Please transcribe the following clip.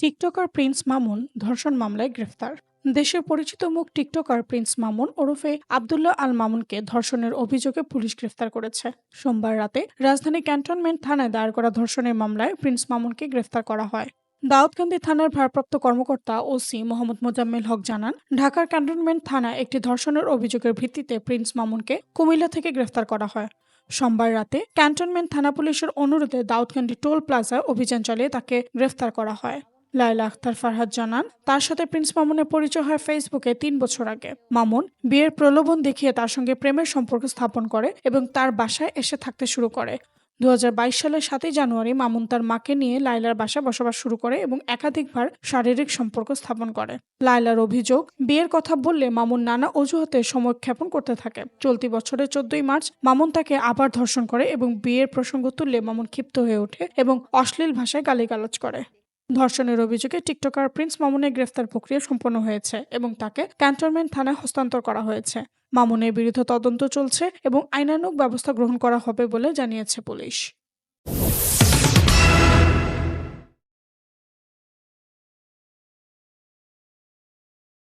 TikToker Prince Mamun ধর্ষণ মামলায় গ্রেফতার। দেশের পরিচিত মুখ টিকটকার প্রিন্স মামুন ওরফে আবদুল্লাহ আল মামুনকে ধর্ষণের অভিযোগে পুলিশ গ্রেফতার করেছে। সোমবার রাতে রাজধানী ক্যান্টনমেন্ট থানায় দায়ের করা ধর্ষণের মামলায় প্রিন্স মামুনকে গ্রেফতার করা হয়। দাউদকান্দি থানার ভারপ্রাপ্ত কর্মকর্তা ওসি মোহাম্মদ মোজাম্মেল হক জানান, ঢাকার ক্যান্টনমেন্ট থানায় একটি ধর্ষণের অভিযোগের ভিত্তিতে প্রিন্স মামুনকে কুমিল্লা থেকে গ্রেফতার করা হয়। সোমবার রাতে ক্যান্টনমেন্ট থানা পুলিশের অনুরোধে দাউদকান্দি টোল প্লাজায় অভিযান চালিয়ে তাকে গ্রেফতার করা হয়। লায়লা আখতার ফারহাদ জানান, তার সাথে প্রিন্স মামুনের পরিচয় হয় ফেসবুকে তিন বছর আগে। মামুন বিয়ের প্রলোভন দেখিয়ে তার সঙ্গে প্রেমের সম্পর্ক স্থাপন করে এবং তার বাসায় এসে থাকতে শুরু করে। দু হাজার বাইশ সালের সাতই জানুয়ারি মামুন তার মাকে নিয়ে লাইলার বাসায় বসবাস শুরু করে এবং একাধিকবার শারীরিক সম্পর্ক স্থাপন করে। লাইলার অভিযোগ, বিয়ের কথা বললে মামুন নানা অজুহাতে সময়ক্ষেপণ করতে থাকে। চলতি বছরের চোদ্দই মার্চ মামুন তাকে আবার ধর্ষণ করে এবং বিয়ের প্রসঙ্গ তুললে মামুন ক্ষিপ্ত হয়ে ওঠে এবং অশ্লীল ভাষায় গালিগালাজ করে। ধর্ষণের অভিযোগে টিকটকার প্রিন্স মামুনের গ্রেফতার প্রক্রিয়া সম্পন্ন হয়েছে এবং তাকে ক্যান্টনমেন্ট থানায় হস্তান্তর করা হয়েছে। মামুনের বিরুদ্ধে তদন্ত চলছে এবং আইনানুগ ব্যবস্থা গ্রহণ করা হবে বলে জানিয়েছে পুলিশ।